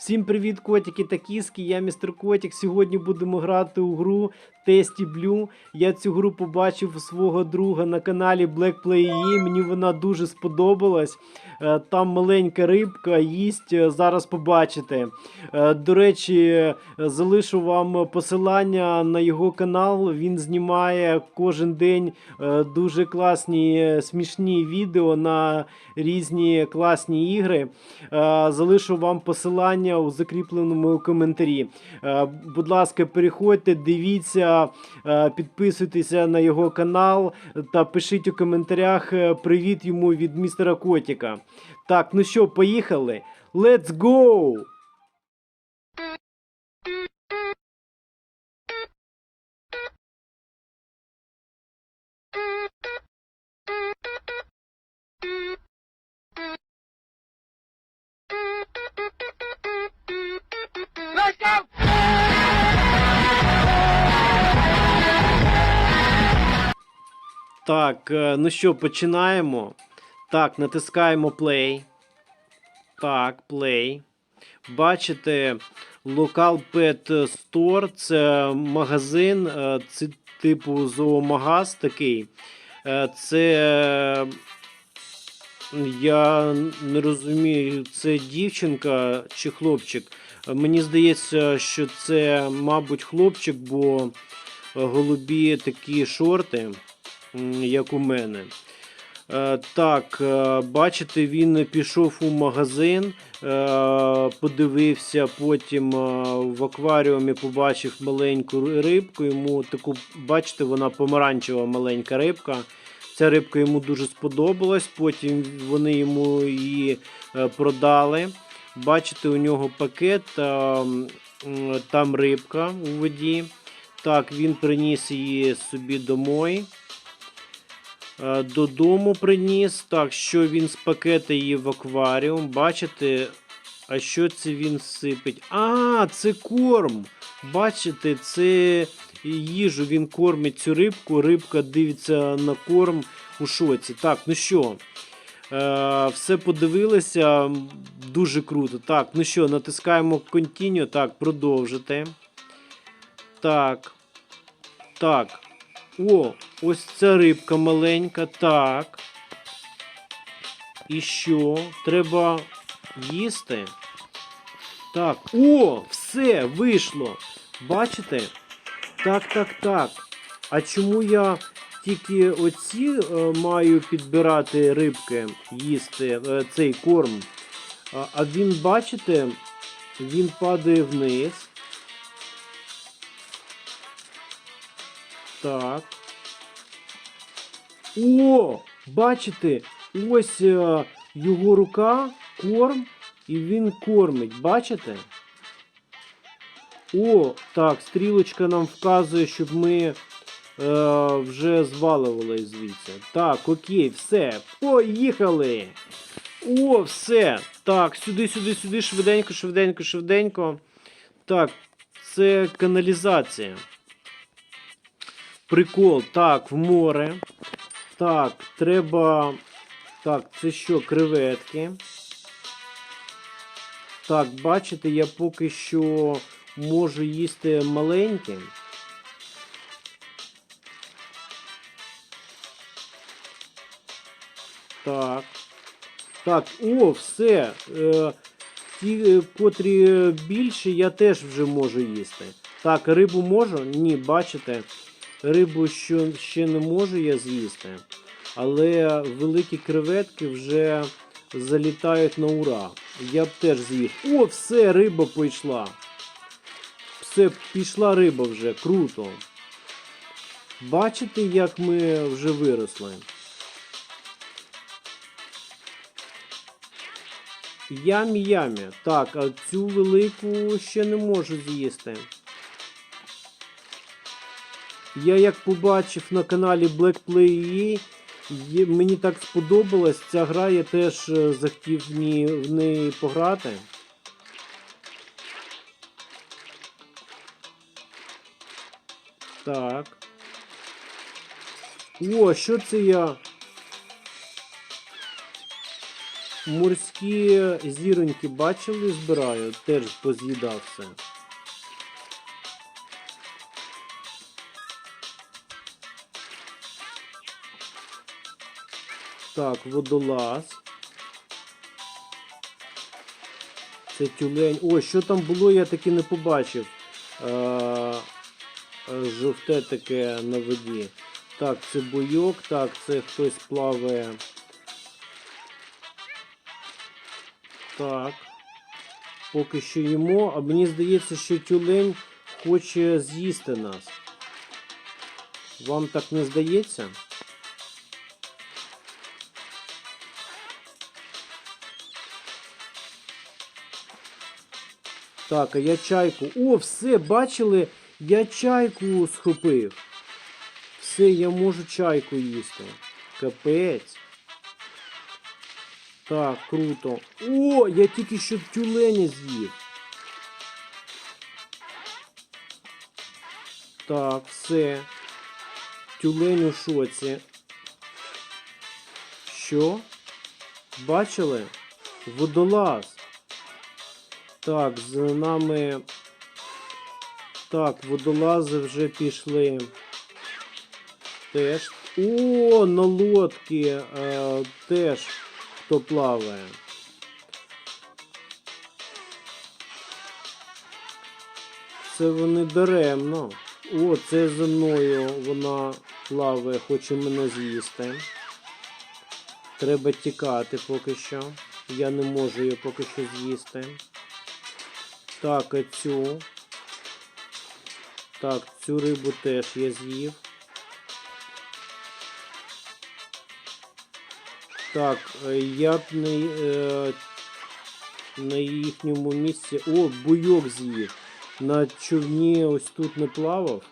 Всім привіт, котики та кіски. Я містер Котик. Сьогодні будемо грати у гру Тесті Блю. Я цю гру побачив у свого друга на каналі Black Play EE. Мені вона дуже сподобалась. Е, Там маленька рибка їсть. е, Зараз побачите. Е, До речі, залишу вам посилання на його канал. Він знімає кожен день дуже класні смішні відео на різні класні ігри. Залишу вам посилання у закріпленому коментарі. Будь ласка, переходьте, дивіться, підписуйтеся на його канал та пишіть у коментарях е, привіт йому від містера Котіка. Так, ну що, поїхали? Let's go! Так, е, ну що, починаємо. Так, натискаємо play. Так, play. Бачите, Local Pet Store це магазин, це типу зоомагаз такий. Е, Це. Я не розумію, це дівчинка чи хлопчик. Мені здається, що це, мабуть, хлопчик, бо голубі такі шорти, як у мене. Е, Так, е, бачите, він пішов у магазин, е, подивився, потім в акваріумі побачив маленьку рибку. Йому таку, бачите, вона помаранчева маленька рибка. Ця рибка йому дуже сподобалась, потім вони йому її продали. Бачите, у нього пакет, там рибка у воді. Так, він приніс її собі домой. Е, Додому приніс. Так, що він з пакета її в акваріум. Бачите, а що це він сипить? А, це корм. Бачите, це їжу він кормить цю рибку. Рибка дивиться на корм у шоці. Так, ну що? Е, все подивилися. Дуже круто. Так, ну що, натискаємо Continue. Так, продовжити. Так. Так. О, ось ця рибка маленька. Так. І що? Треба їсти. Так. О, все, вийшло. Бачите? Так, так, так. А чому я тільки оці е, маю підбирати рибки, їсти е, цей корм? А, а він, бачите, він падає вниз. Так. О! Бачите, ось е, його рука, корм, і він кормить. Бачите? О, так, стрілочка нам вказує, щоб ми е, вже звалювали звідси. Так, окей, все. Поїхали. О, все. Так, сюди, сюди, сюди, швиденько, швиденько, швиденько. Так, це каналізація. Прикол. Так, в море. Так, треба. Так, це що, креветки. Так, бачите, я поки що можу їсти маленькі. Так. Так, о, все. Е, ті, е, котрі більші, я теж вже можу їсти. Так, рибу можу? Ні, бачите. Рибу що, ще не можу я з'їсти. Але великі креветки вже залітають на ура. Я б теж з'їв. О, все, риба пішла. Все, пішла риба вже, круто. Бачите, як ми вже виросли? Ямі-ямі. Так, а цю велику ще не можу з'їсти. Я як побачив на каналі Black Play мені так сподобалась ця гра, я теж е, захотів в неї пограти. Так. О, що це я? морські зіроньки бачили, збираю, теж поз'їдав все. Так, водолаз. Це тюлень. О, що там було, я таки не побачив. Е, е, жовте таке на воді. Так, це бойок, так, це хтось плаває. Так. Поки що їмо, а мені здається, що тюлень хоче з'їсти нас. Вам так не здається? Так, а я чайку. О, все, бачили? Я чайку схопив. Все, я можу чайку їсти. Капець. Так, круто. О, я тільки що тюленя з'їв. Так, все. Тюлень у шоці. Що? Бачили? Водолаз. Так, з нами. Так, водолази вже пішли. Теж. О, на лодки е, теж хто плаває. Це вони даремно. О, це за мною вона плаває, хоче мене з'їсти. Треба тікати поки що. Я не можу її поки що з'їсти. Так, цю. Так, цю рибу теж я з'їв. Так, е, я б на, е, на їхньому місці. О, буйок з'їв. На човні ось тут не плавав.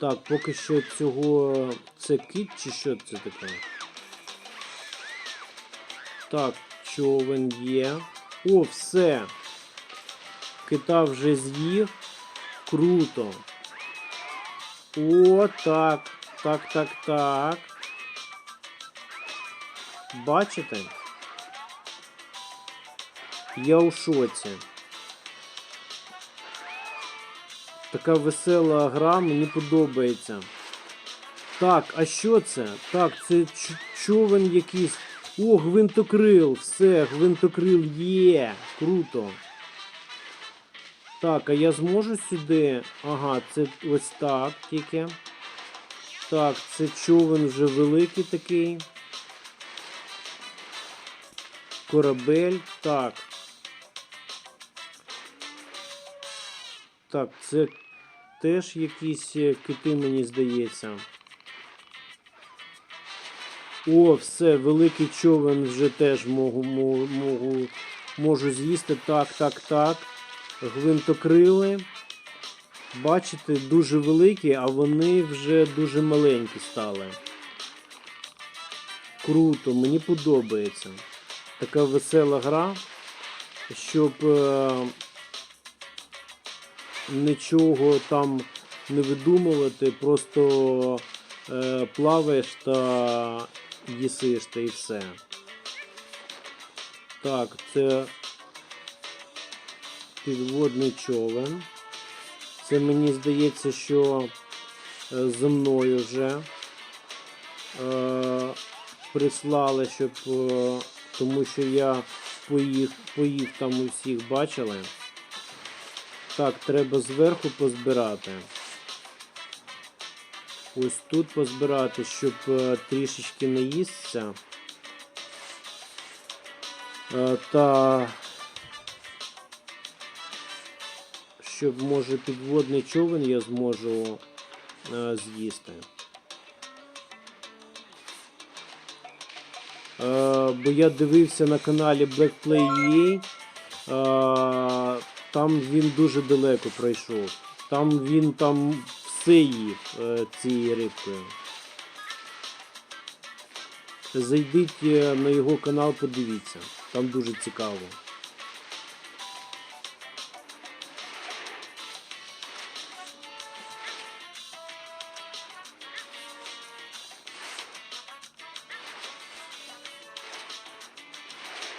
Так, поки що цього. Це кіт чи що це таке? Так, човен є. О, все. Кита вже з'їв. Круто. О, так. Так, так, так. Бачите? Я у шоці. Така весела гра, мені подобається. Так, а що це? Так, це човен якийсь. О, гвинтокрил, все, гвинтокрил є. Круто. Так, а я зможу сюди. Ага, це ось так тільки. Так, це човен вже великий такий. Корабель. Так. Так, це теж якісь е, кити, мені здається. О, все, великий човен вже теж можу, можу, можу, з'їсти. Так, так, так. Гвинтокрили. Бачите, дуже великі, а вони вже дуже маленькі стали. Круто, мені подобається. Така весела гра, щоб е, нічого там не видумувати, просто е, плаваєш та їсиш та і все. Так, це підводний човен. Це мені здається, що е, за мною вже е, прислали, щоб. Е, тому що я поїх, поїв там усіх бачили. Так, треба зверху позбирати. Ось тут позбирати, щоб е, трішечки наїсться. Е, та щоб може підводний човен я зможу е, з'їсти. Бо я дивився на каналі Blackplay UA, е, там він дуже далеко пройшов. Там він там їв е, цією рибкою. Зайдіть е, на його канал, подивіться. Там дуже цікаво.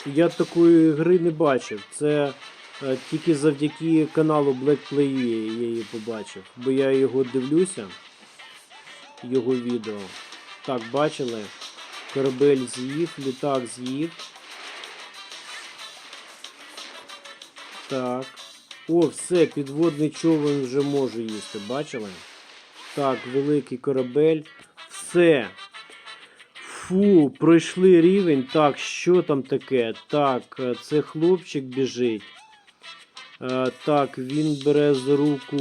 Я такої гри не бачив. Це тільки завдяки каналу Black Play я її побачив. Бо я його дивлюся. Його відео. Так, бачили? Корабель з'їв, літак з'їв. Так. О, все, підводний човен вже може їсти, бачили? Так, великий корабель. Все. Фу, пройшли рівень. Так, що там таке? Так, е, це хлопчик біжить. Е, Так, він бере за руку.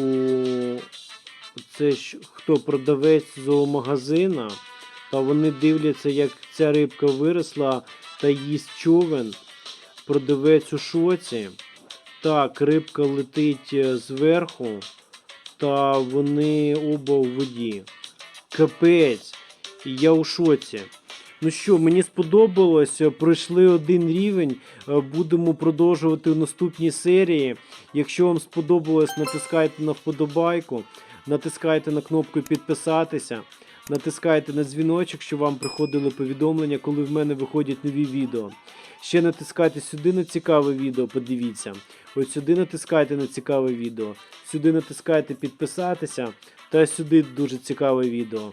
Це ж хто продавець зоомагазина. Та вони дивляться, як ця рибка виросла та їсть човен. Продавець у шоці. Так, рибка летить е, зверху, та вони оба у воді. Капець, я у шоці. Ну що, мені сподобалось, е, пройшли один рівень. е, Будемо продовжувати в наступній серії. Якщо вам сподобалось, натискайте на вподобайку, натискайте на кнопку підписатися, натискайте на дзвіночок, щоб вам приходили повідомлення, коли в мене виходять нові відео. Ще натискайте сюди на цікаве відео, подивіться. Ось сюди натискайте на цікаве відео, сюди натискайте підписатися та сюди дуже цікаве відео.